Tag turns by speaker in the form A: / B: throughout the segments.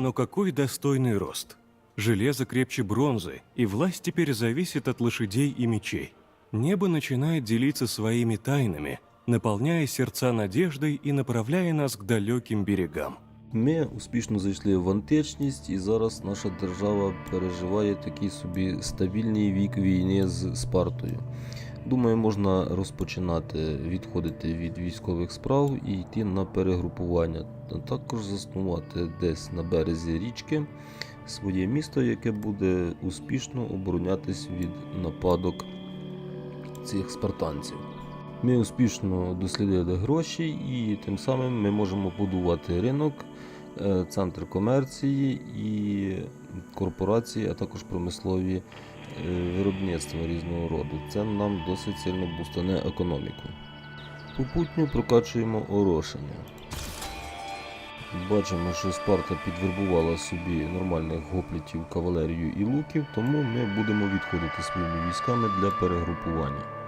A: но какой достойный рост. Железо крепче бронзы, и власть теперь зависит от лошадей и мечей. Небо начинает делиться своими тайнами, наполняя сердца надеждой и направляя нас к далеким берегам.
B: Ми успішно зайшли в античність, і зараз наша держава переживає такий собі стабільний вік війни з Спартою. Думаю, можна розпочинати відходити від військових справ і йти на перегрупування, а також заснувати десь на березі річки своє місто, яке буде успішно оборонятись від нападок цих спартанців. Ми успішно дослідили гроші, і тим самим ми можемо будувати ринок, е, центр комерції і корпорації, а також промислові виробництва різного роду. Це нам досить сильно бустане економіку. Попутньо прокачуємо орошення. Бачимо, що Спарта підвербувала собі нормальних гоплітів, кавалерію і луків, тому ми будемо відходити своїми військами для перегрупування.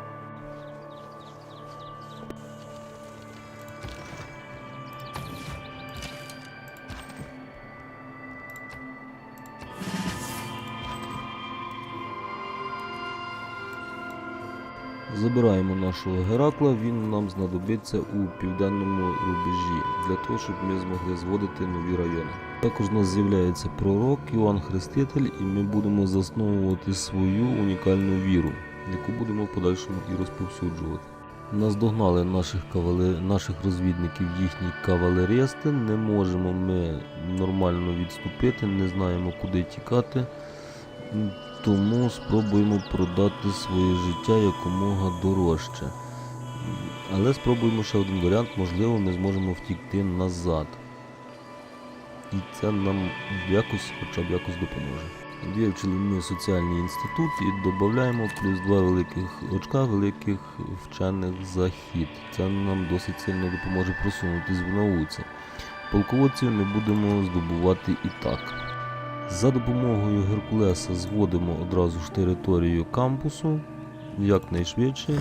B: Забираємо нашого Геракла, він нам знадобиться у південному рубежі для того, щоб ми змогли зводити нові райони. Також у нас з'являється пророк Іоанн Хреститель, і ми будемо засновувати свою унікальну віру, яку будемо в подальшому і розповсюджувати. Наздогнали наших кавале... наших розвідників їхні кавалеристи. Не можемо ми нормально відступити, не знаємо куди тікати. Тому спробуємо продати своє життя якомога дорожче. Але спробуємо ще один варіант, можливо, ми зможемо втікти назад. І це нам якось, хоча б якось допоможе. Вивчили ми соціальний інститут і додаємо плюс два великих очка великих вчених захід. Це нам досить сильно допоможе просунутись в науці. Полководців ми будемо здобувати і так. За допомогою Геркулеса зводимо одразу ж територію кампусу якнайшвидше.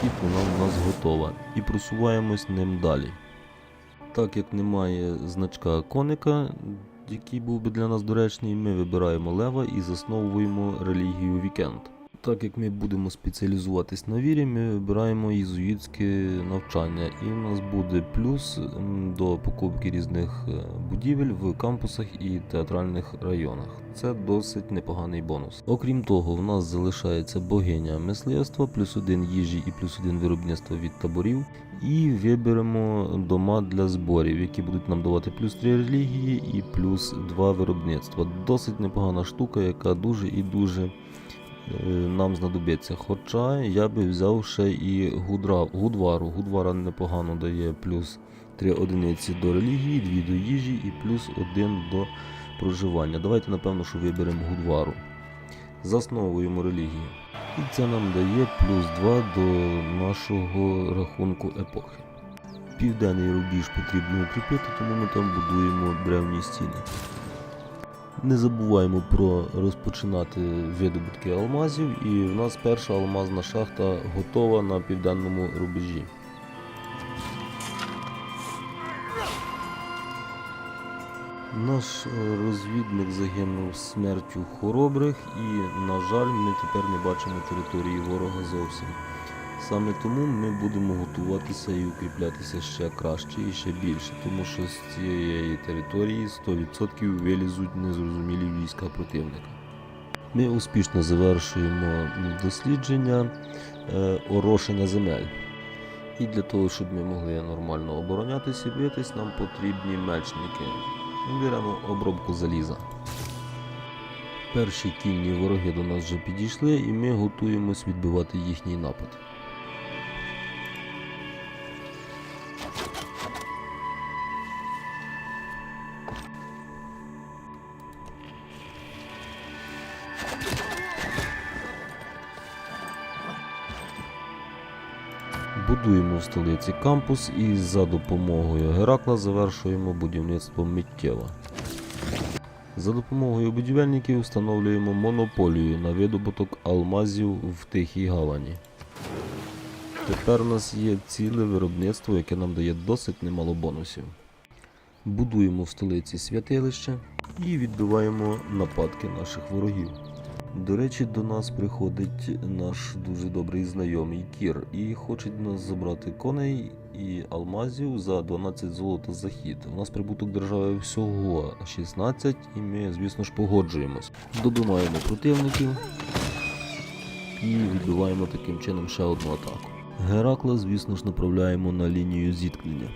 B: Хід вона в нас готова. І просуваємось ним далі. Так як немає значка коника, який був би для нас доречний, ми вибираємо лева і засновуємо релігію вікенд. Так як ми будемо спеціалізуватись на вірі, ми вибираємо єзуїтське навчання, і в нас буде плюс до покупки різних е, будівель в кампусах і театральних районах. Це досить непоганий бонус. Окрім того, в нас залишається богиня мисливства, плюс один їжі і плюс один виробництва від таборів. І виберемо дома для зборів, які будуть нам давати плюс 3 релігії і плюс 2 виробництва. Досить непогана штука, яка дуже і дуже нам знадобиться. Хоча я би взяв ще і гудра, гудвару. Гудвара непогано дає плюс 3 одиниці до релігії, 2 до їжі і плюс 1 до проживання. Давайте, напевно, що виберемо гудвару. Засновуємо релігію. І це нам дає плюс 2 до нашого рахунку епохи. Південний рубіж потрібно укріпити, тому ми там будуємо древні стіни. Не забуваємо про розпочинати видобутки алмазів, і в нас перша алмазна шахта готова на південному рубежі. Наш е, розвідник загинув смертю хоробрих, і, на жаль, ми тепер не бачимо території ворога зовсім. Саме тому ми будемо готуватися і укріплятися ще краще і ще більше, тому що з цієї території 100% вилізуть незрозумілі війська противника. Ми успішно завершуємо дослідження е, орошення земель. І для того, щоб ми могли нормально оборонятися і битись, нам потрібні мечники. Беремо обробку заліза. Перші кінні вороги до нас вже підійшли, і ми готуємось відбивати їхній напад. Столиці кампус і за допомогою Геракла завершуємо будівництво миттєво. За допомогою будівельників встановлюємо монополію на видобуток алмазів в Тихій Гавані. Тепер у нас є ціле виробництво, яке нам дає досить немало бонусів. Будуємо в столиці святилище і відбиваємо нападки наших ворогів. До речі, до нас приходить наш дуже добрий знайомий Кір і хоче в нас забрати коней і алмазів за 12 золота за хід. У нас прибуток держави всього 16, і ми, звісно ж, погоджуємось. Добиваємо противників і відбиваємо таким чином ще одну атаку. Геракла, звісно ж, направляємо на лінію зіткнення.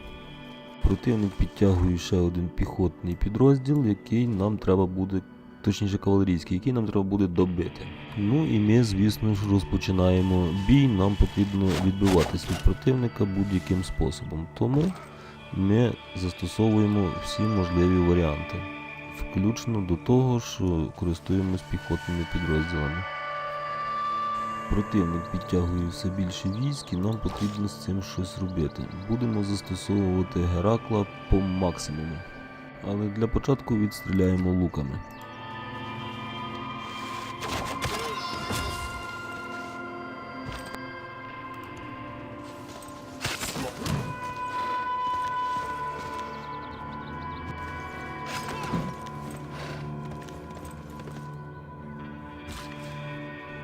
B: Противник підтягує ще один піхотний підрозділ, який нам треба буде, точніше кавалерійський, який нам треба буде добити. Ну і ми, звісно ж, розпочинаємо бій. Нам потрібно відбиватись від противника будь-яким способом. Тому ми застосовуємо всі можливі варіанти, включно до того, що користуємось піхотними підрозділами. Противник підтягує все більше військ і нам потрібно з цим щось робити. Будемо застосовувати Геракла по максимуму. Але для початку відстріляємо луками.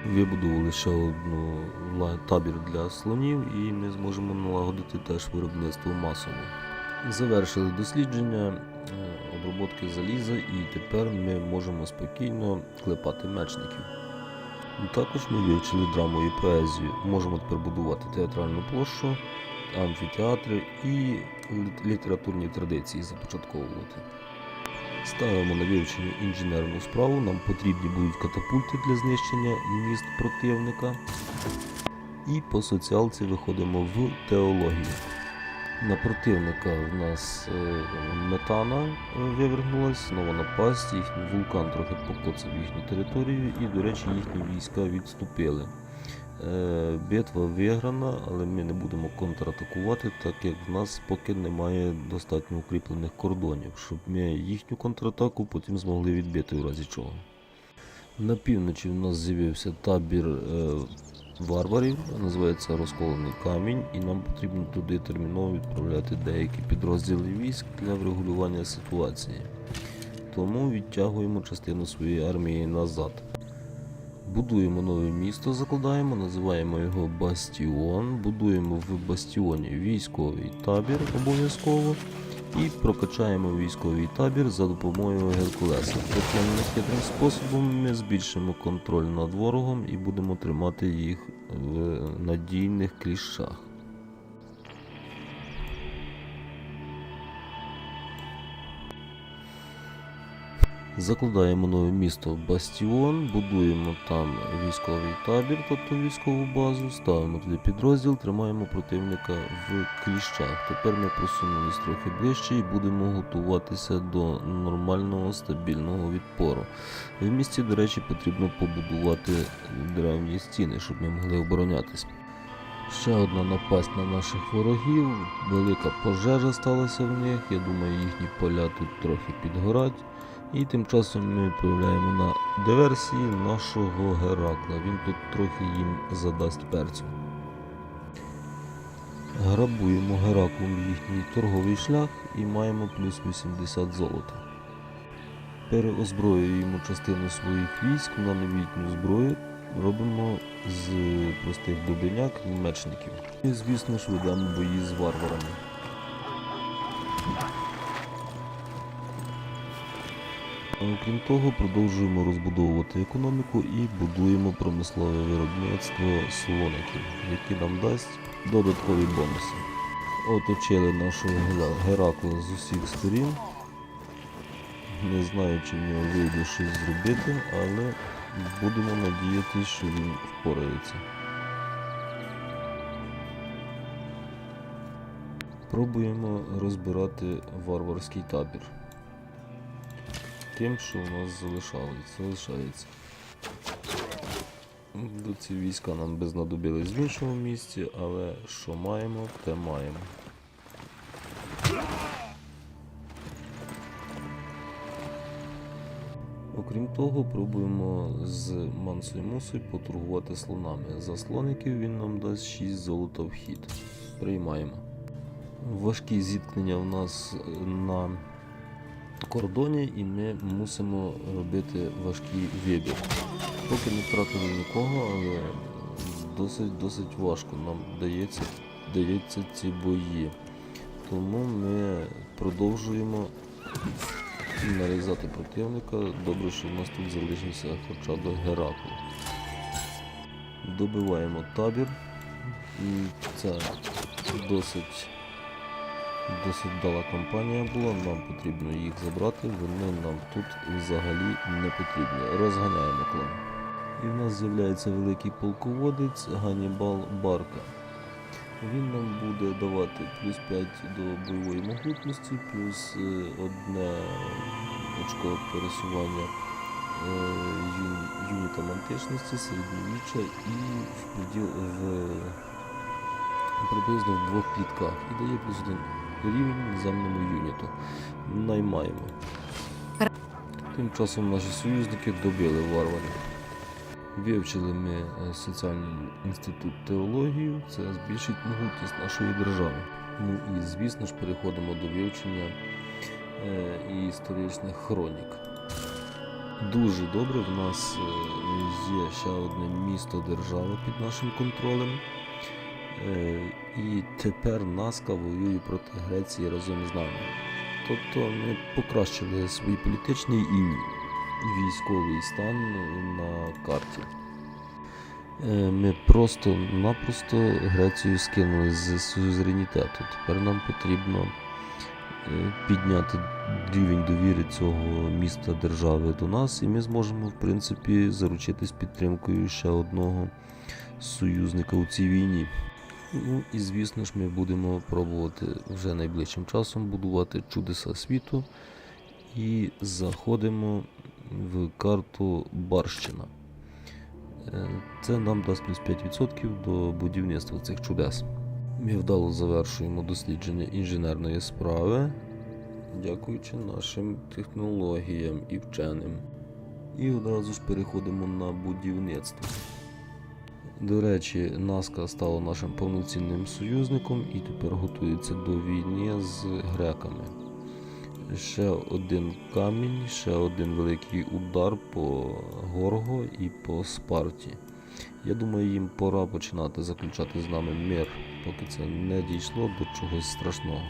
B: Вибудували ще одну табір для слонів і ми зможемо налагодити теж виробництво масово. Завершили дослідження е, оброботки заліза і тепер ми можемо спокійно клепати мечників. Також ми вивчили драму і поезію. Можемо тепер будувати театральну площу, амфітеатри і літературні традиції започатковувати. Ставимо на вивчення інженерну справу. Нам потрібні будуть катапульти для знищення міст противника. І по соціалці виходимо в теологію. На противника в нас е, метана е, вивергнулась, нова напасть, їхній вулкан трохи покоцав їхню територію і, до речі, їхні війська відступили. Е, Битва виграна, але ми не будемо контратакувати, так як в нас поки немає достатньо укріплених кордонів, щоб ми їхню контратаку потім змогли відбити у разі чого. На півночі в нас з'явився табір е, варварів, називається Розколений камінь, і нам потрібно туди терміново відправляти деякі підрозділи військ для врегулювання ситуації. Тому відтягуємо частину своєї армії назад. Будуємо нове місто, закладаємо, називаємо його Бастіон. Будуємо в Бастіоні військовий табір обов'язково. І прокачаємо військовий табір за допомогою Геркулеса. Таким нехитрим способом ми збільшимо контроль над ворогом і будемо тримати їх в надійних кліщах. Закладаємо нове місто Бастіон, будуємо там військовий табір, тобто військову базу, ставимо туди підрозділ, тримаємо противника в кліщах. Тепер ми просунулись трохи ближче і будемо готуватися до нормального стабільного відпору. В місті, до речі, потрібно побудувати древні стіни, щоб ми могли оборонятися. Ще одна напасть на наших ворогів, велика пожежа сталася в них. Я думаю, їхні поля тут трохи підгорать. І тим часом ми відправляємо на диверсії нашого Геракла. Він тут трохи їм задасть перцю. Грабуємо Гераклом їхній торговий шлях і маємо плюс 80 золота. Переозброюємо частину своїх військ на новітню зброю. Робимо з простих дубиняк мечників. І, звісно ж, ведемо бої з варварами. Окрім того, продовжуємо розбудовувати економіку і будуємо промислове виробництво слоників, яке нам дасть додаткові бонуси. Оточили нашого Геракла з усіх сторін. Не знаю, чи в нього вийде щось зробити, але будемо надіятися, що він впорається. Пробуємо розбирати варварський табір тим, що у нас залишалось, залишається. До ці війська нам би знадобились в іншому місці, але що маємо, те маємо. Окрім того, пробуємо з Мансою Мусою поторгувати слонами. За слоників він нам дасть 6 золота в хід. Приймаємо. Важкі зіткнення в нас на кордоні і ми мусимо робити важкий вибір. Поки не втратили нікого, але досить досить важко нам дається, дається ці бої. Тому ми продовжуємо нарізати противника. Добре, що в нас тут залишився хоча б Геракл. Добиваємо табір. М, Це досить, досить дала кампанія була, нам потрібно їх забрати, вони нам тут взагалі не потрібні. Розганяємо клан. І в нас з'являється великий полководець Ганібал Барка. Він нам буде давати плюс 5 до бойової могутності, плюс е, одне очко пересування е, юнітам античності, середньовіччя і в, в приблизно в двох клітках. І дає плюс один рівень наземному юніту. Наймаємо. Тим часом наші союзники добили варварів. Вивчили ми е, соціальний інститут теологію, це збільшить могутність нашої держави. Ну і звісно ж переходимо до вивчення е, історичних хронік. Дуже добре, в нас е, є ще одне місто держава під нашим контролем. Е, І тепер Наска воює проти Греції разом з нами. Тобто ми покращили свій політичний і військовий стан на карті. Е, Ми просто-напросто Грецію скинули з суверенітету. Тепер нам потрібно е, підняти рівень довіри цього міста держави до нас, і ми зможемо, в принципі, заручитись підтримкою ще одного союзника у цій війні. Ну і звісно ж, ми будемо пробувати вже найближчим часом будувати чудеса світу і заходимо в карту Барщина. Е, Це нам дасть плюс 5% до будівництва цих чудес. Ми вдало завершуємо дослідження інженерної справи, дякуючи нашим технологіям і вченим. І одразу ж переходимо на будівництво. До речі, Наска стала нашим повноцінним союзником і тепер готується до війни з греками. Ще один камінь, ще один великий удар по Горго і по Спарті. Я думаю, їм пора починати заключати з нами мир, поки це не дійшло до чогось страшного.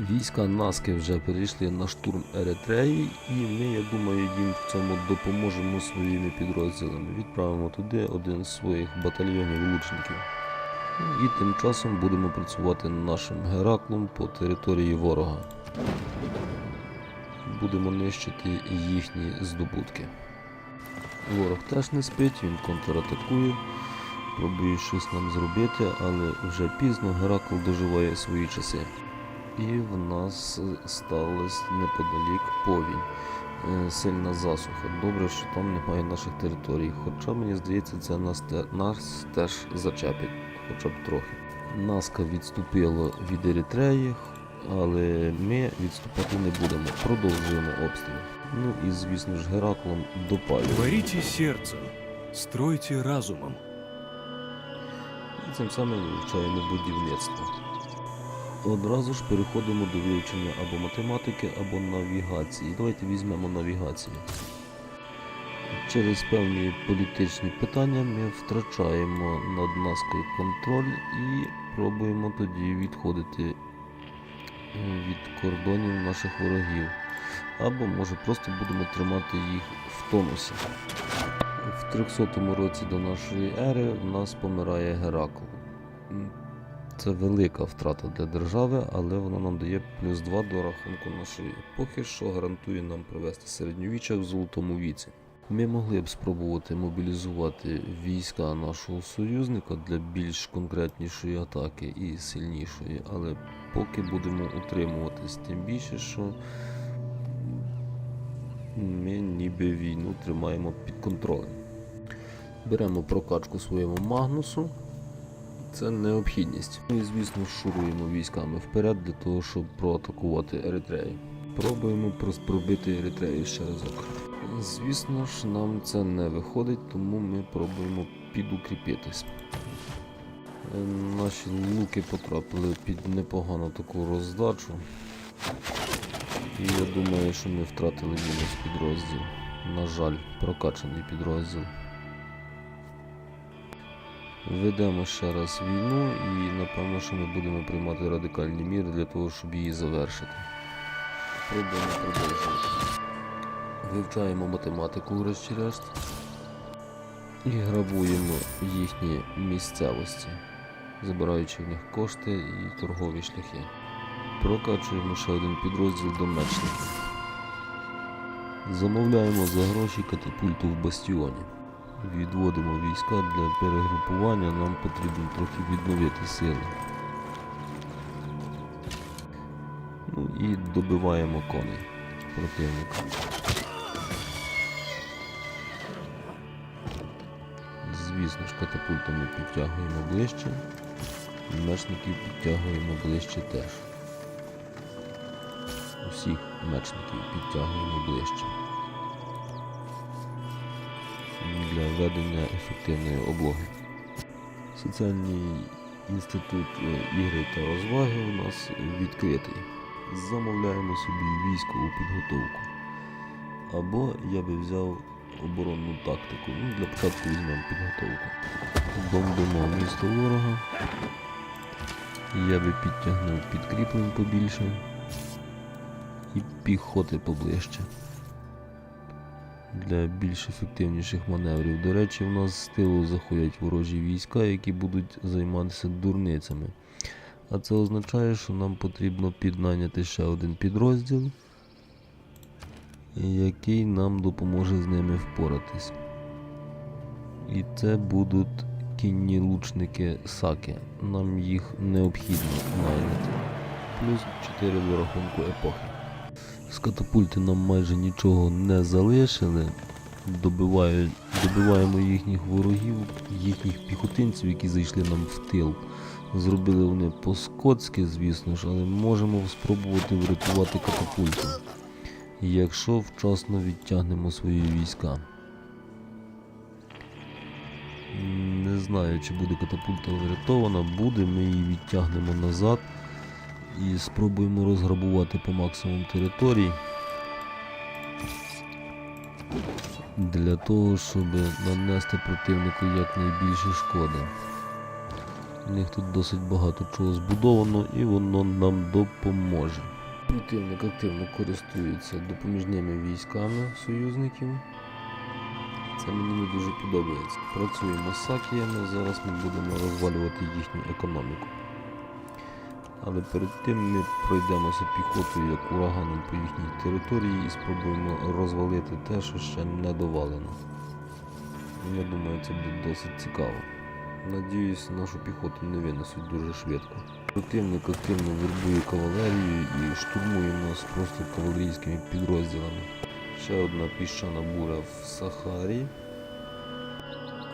B: Війська Наски вже перейшли на штурм Еретреї, і ми, я думаю, їм в цьому допоможемо своїми підрозділами. Відправимо туди один з своїх батальйонів лучників. Ну, І тим часом будемо працювати нашим Гераклом по території ворога. Будемо нищити їхні здобутки. Ворог теж не спить, він контратакує, пробує щось нам зробити, але вже пізно Геракл доживає свої часи. І в нас сталося неподалік повінь. Е, Сильна засуха. Добре, що там немає наших територій. Хоча мені здається, це нас, те- нас теж зачепить, хоча б трохи. Наска відступила від Еритреї, але ми відступати не будемо. Продовжуємо обстріл. Ну і звісно ж Гераклом допалюємо.
A: Творите сердцем, стройте разумом.
B: І цим самим вивчаємо будівництво. Одразу ж переходимо до вивчення або математики, або навігації. Давайте візьмемо навігацію. Через певні політичні питання ми втрачаємо над наскою контроль і пробуємо тоді відходити е, від кордонів наших ворогів. Або може просто будемо тримати їх в тонусі. В 300 році до нашої ери в нас помирає Геракл. Це велика втрата для держави, але вона нам дає плюс 2 до рахунку нашої епохи, що гарантує нам провести середньовіччя в золотому віці. Ми могли б спробувати мобілізувати війська нашого союзника для більш конкретнішої атаки і сильнішої, але поки будемо утримуватись, тим більше, що ми ніби війну тримаємо під контролем. Беремо прокачку своєму Магнусу. Це необхідність. І звісно шуруємо військами вперед для того, щоб проатакувати Еритрею. Пробуємо пробити Еритрею ще разок. Звісно ж, нам це не виходить, тому ми пробуємо підукріпитись. Е, Наші луки потрапили під непогану таку роздачу. І я думаю, що ми втратили мінус підрозділ. На жаль, прокачаний підрозділ. Ведемо ще раз війну і напевно, що ми будемо приймати радикальні міри для того, щоб її завершити. Пробуємо продовжувати. Вивчаємо математику врешті-решт. І грабуємо їхні місцевості, забираючи в них кошти і торгові шляхи. Прокачуємо ще один підрозділ до мечників. Замовляємо за гроші катапульту в бастіоні. Відводимо війська для перегрупування, нам потрібно трохи відновити сили. Ну і добиваємо коней противника. Звісно ж, катапультами підтягуємо ближче, мечників підтягуємо ближче теж. Усіх мечників підтягуємо ближче. Для ведення ефективної облоги. Соціальний інститут е, ігри та розваги у нас відкритий. Замовляємо собі військову підготовку. Або я би взяв оборонну тактику. Ну, для початку візьмемо підготовку. Бомбимо місто ворога. Я би підтягнув підкріплень побільше і піхоти поближче. Для більш ефективніших маневрів. До речі, в нас з тилу заходять ворожі війська, які будуть займатися дурницями. А це означає, що нам потрібно піднаняти ще один підрозділ, який нам допоможе з ними впоратись. І це будуть кінні лучники Саки. Нам їх необхідно найняти. Плюс 4 до рахунку епохи. Катапульти нам майже нічого не залишили. Добивають, добиваємо їхніх ворогів, їхніх піхотинців, які зайшли нам в тил. Зробили вони по-скотськи, звісно ж, але можемо спробувати врятувати катапульту. Якщо вчасно відтягнемо свої війська. Не знаю, чи буде катапульта врятована, буде, ми її відтягнемо назад і спробуємо розграбувати по максимуму територій. Для того, щоб нанести противнику якнайбільше шкоди. У них тут досить багато чого збудовано і воно нам допоможе. Противник активно користується допоміжними військами союзників. Це мені не дуже подобається. Працюємо з сакіями, зараз ми будемо розвалювати їхню економіку. Але перед тим ми пройдемося піхотою як ураганом по їхній території і спробуємо розвалити те, що ще не довалено. Я думаю, це буде досить цікаво. Надіюсь, нашу піхоту не винесуть дуже швидко. Противник активно вербує кавалерію і штурмує нас просто кавалерійськими підрозділами. Ще одна піщана буря в Сахарі.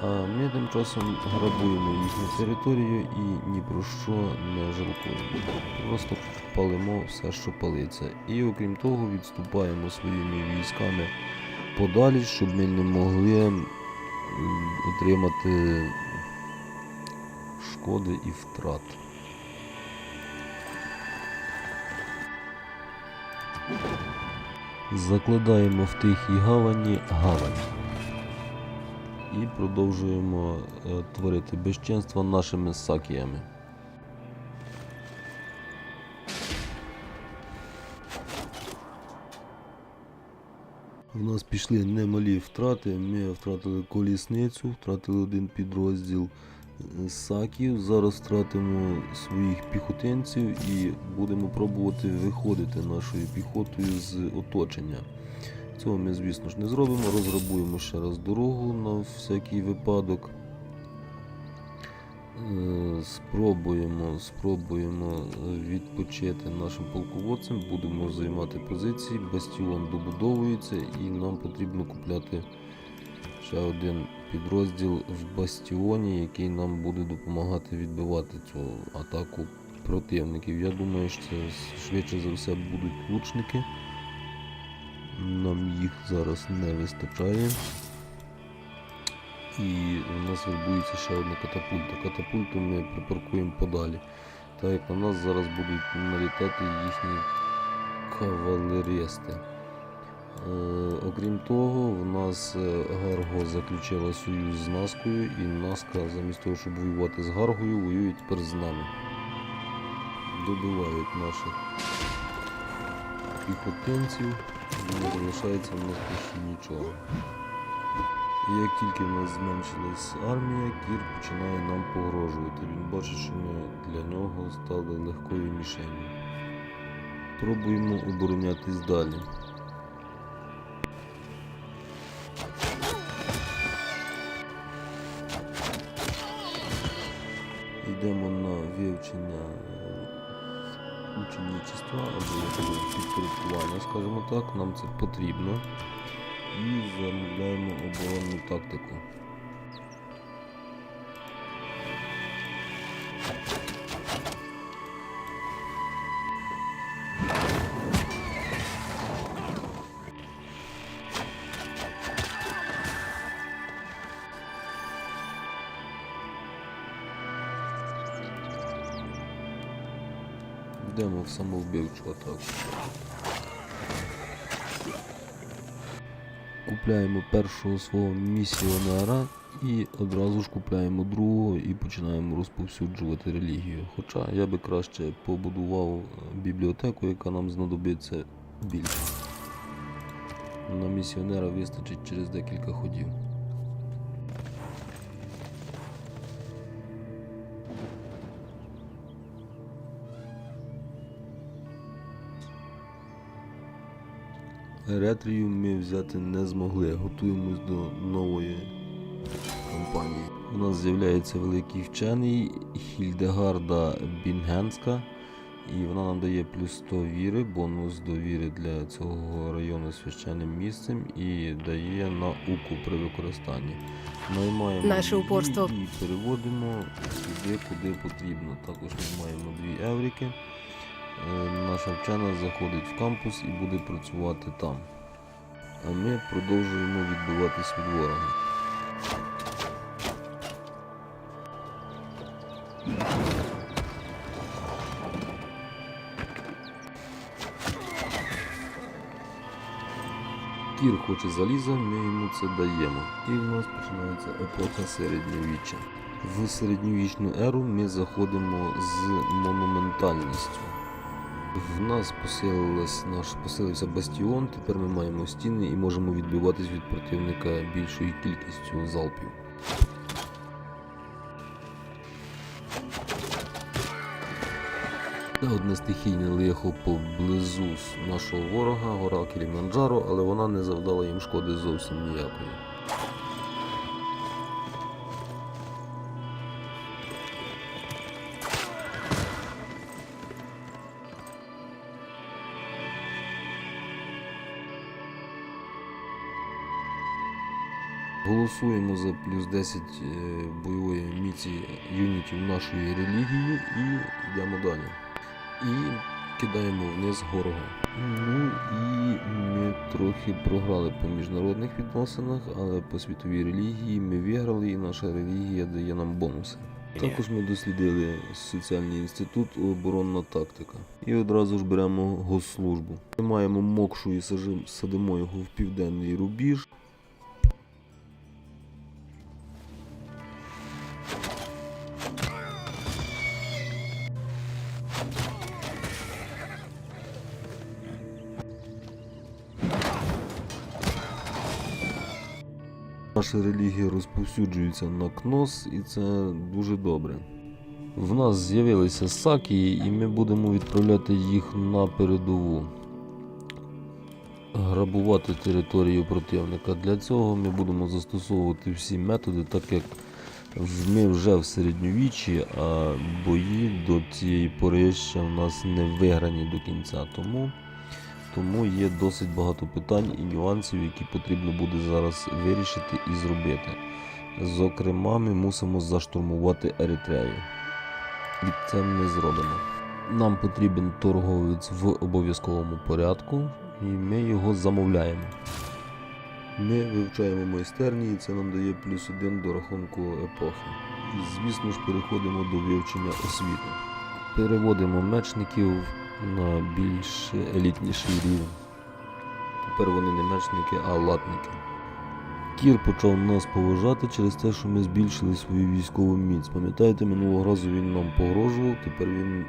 B: А ми тим часом грабуємо їхню територію і ні про що не жалкуємо. Просто палимо все, що палиться. І окрім того, відступаємо своїми військами подалі, щоб ми не могли отримати шкоди і втрат. Закладаємо в тихій гавані гавань і продовжуємо е, творити безчинства нашими сакіями. У нас пішли немалі втрати. Ми втратили колісницю, втратили один підрозділ е, саків. Зараз втратимо своїх піхотинців і будемо пробувати виходити нашою піхотою з оточення. Цього ми, звісно ж, не зробимо. Розграбуємо ще раз дорогу на всякий випадок. Е, Спробуємо, спробуємо відпочити нашим полководцям, будемо займати позиції, бастіон добудовується і нам потрібно купляти ще один підрозділ в бастіоні, який нам буде допомагати відбивати цю атаку противників. Я думаю, що це швидше за все будуть лучники. Нам їх зараз не вистачає. І у нас вербується ще одна катапульта. Катапульту ми припаркуємо подалі. Так як на нас зараз будуть налітати їхні кавалеристи. Е, окрім того, в нас е, Гарго заключила союз з Наскою, і Наска, замість того, щоб воювати з Гаргою, воює тепер з нами. Добивають наших піхотинців, не залишається в нас більше нічого. І як тільки в нас зменшилась армія, Кір починає нам погрожувати. Він бачить, що ми для нього стали легкою мішенью. Пробуємо оборонятись далі. Йдемо на вивчення е, або підпорядкування, скажімо так, нам це потрібно. І замовляємо оборонну тактику. Йдемо в самовбивчу атаку. Купляємо першого свого місіонера і одразу ж купляємо другого і починаємо розповсюджувати релігію. Хоча я би краще побудував е, бібліотеку, яка нам знадобиться більше. На місіонера вистачить через декілька ходів. Еретрію ми взяти не змогли. Готуємось до нової кампанії. У нас з'являється великий вчений Хільдегарда Бінгенська. І вона нам дає плюс 100 віри, бонус до віри для цього району священним місцем і дає науку при використанні. Наймаємо
C: Наше упорство.
B: і переводимо туди, куди потрібно. Також ми маємо дві евріки. Е, Наша вчена заходить в кампус і буде працювати там. А ми продовжуємо відбиватись від ворога. Кір хоче заліза, ми йому це даємо. І в нас починається епоха середньовіччя. В середньовічну еру ми заходимо з монументальністю. В нас посилилась наш посилився бастіон. Тепер ми маємо стіни і можемо відбиватись від противника більшою кількістю залпів. Та одне стихійне лихо поблизу нашого ворога, гора Кіліманджаро, але вона не завдала їм шкоди зовсім ніякої. Голосуємо за плюс 10 е, бойової міці юнітів нашої релігії і йдемо далі. І кидаємо вниз горого. Ну і ми трохи програли по міжнародних відносинах, але по світовій релігії ми виграли, і наша релігія дає нам бонуси. Також ми дослідили соціальний інститут оборонна тактика. І одразу ж беремо госслужбу. Ми маємо мокшу і садимо його в південний рубіж. Наша релігія розповсюджується на КНОС, і це дуже добре. В нас з'явилися саки, і ми будемо відправляти їх на передову. Грабувати територію противника. Для цього ми будемо застосовувати всі методи, так як ми вже в середньовіччі, а бої до цієї пори ще в нас не виграні до кінця. Тому тому є досить багато питань і нюансів, які потрібно буде зараз вирішити і зробити. Зокрема, ми мусимо заштурмувати Еритрею. І це ми зробимо. Нам потрібен торговець в обов'язковому порядку, і ми його замовляємо. Ми вивчаємо майстерні, і це нам дає плюс один до рахунку епохи. І звісно ж переходимо до вивчення освіти. Переводимо мечників на більш елітніший рівень. Тепер вони не мечники, а латники. Кір почав нас поважати через те, що ми збільшили свою військову міць. Пам'ятаєте, минулого разу він нам погрожував, тепер він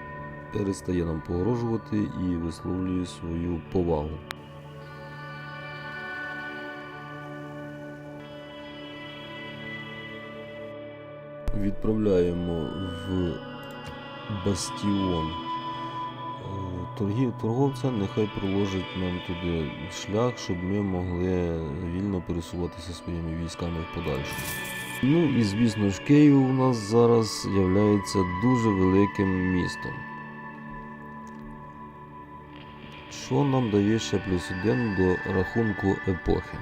B: перестає нам погрожувати і висловлює свою повагу. Відправляємо в бастіон торговця, нехай проложить нам туди шлях, щоб ми могли вільно пересуватися своїми військами в подальшому. Ну і звісно ж, Київ у нас зараз є дуже великим містом. Що нам дає ще плюс один до рахунку епохи?